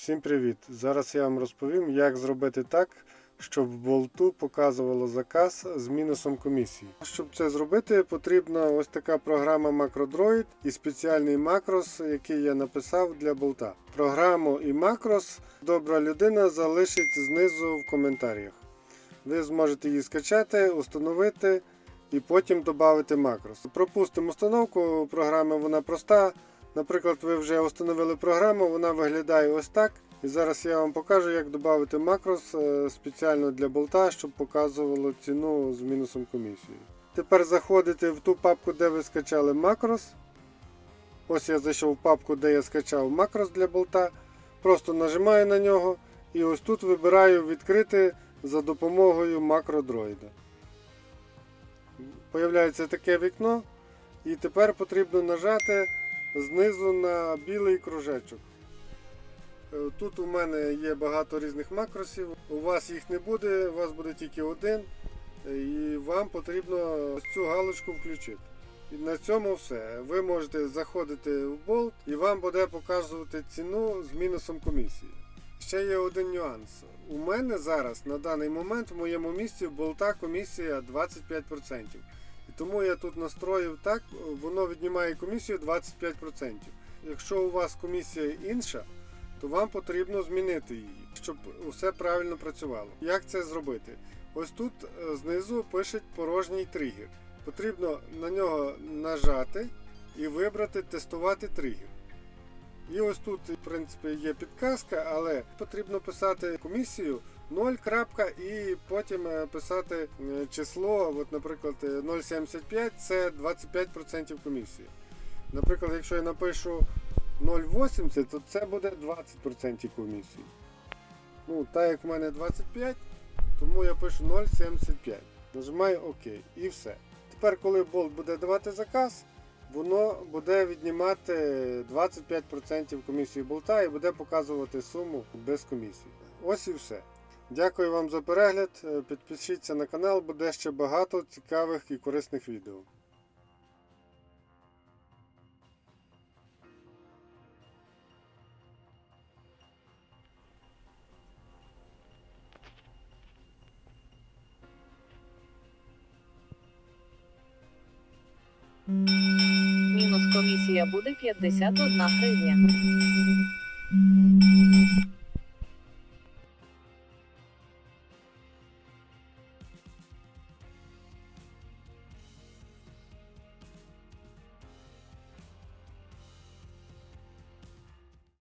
Всім привіт! Зараз я вам розповім, як зробити так, щоб болту показувало заказ з мінусом комісії. Щоб це зробити, потрібна ось така програма MacroDroid і спеціальний макрос, який я написав для болта. Програму і макрос добра людина залишить знизу в коментарях. Ви зможете її скачати, установити і потім додати макрос. Пропустимо установку програми, вона проста. Наприклад, ви вже встановили програму, вона виглядає ось так. І зараз я вам покажу, як додати макрос е, спеціально для болта, щоб показувало ціну з мінусом комісії. Тепер заходите в ту папку, де ви скачали макрос. Ось я зайшов в папку, де я скачав макрос для болта. Просто нажимаю на нього і ось тут вибираю відкрити за допомогою макродроїда. Появляється таке вікно, і тепер потрібно нажати знизу на білий кружечок. Е, Тут у мене є багато різних макросів. У вас їх не буде, у вас буде тільки один. е, І вам потрібно цю галочку включити. І на цьому все. Ви можете заходити в болт і вам буде показувати ціну з мінусом комісії. Ще є один нюанс. У мене зараз на даний момент в моєму місці болта комісія 25%. Тому я тут настроїв так, воно віднімає комісію 25%. Якщо у вас комісія інша, то вам потрібно змінити її, щоб усе правильно працювало. Як це зробити? Ось тут е, знизу пише порожній тригер. Потрібно на нього нажати і вибрати тестувати тригер. І ось тут, в принципі, є підказка, але потрібно писати комісію 0. крапка, і потім е, писати е, число, от, наприклад, е, 0,75 це 25% комісії. Наприклад, якщо я напишу 0,80, то це буде 20% комісії. Ну, так як в мене 25, тому я пишу 0,75. Нажимаю ОК і все. Тепер, коли болт буде давати заказ, воно буде віднімати 25% комісії болта і буде показувати суму без комісії. Ось і все. Дякую вам за перегляд. Е, Підпишіться на канал, буде ще багато цікавих і корисних відео. комісія буде 51 гривня.